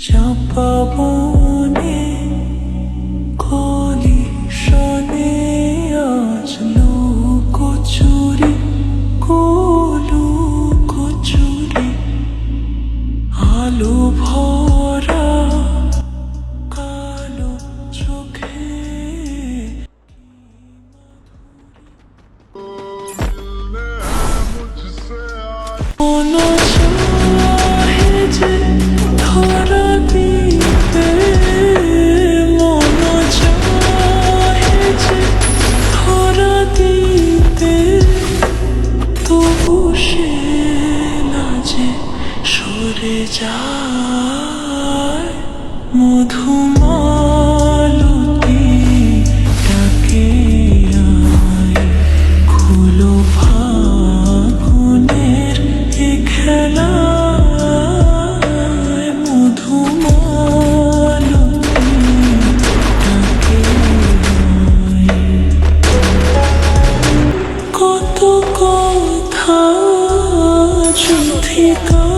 চাপা বনে কলি শনে আজ লুকোচুরি কলু কচুরি আলু বসে না যে সরে যা। কাছে ঠিকা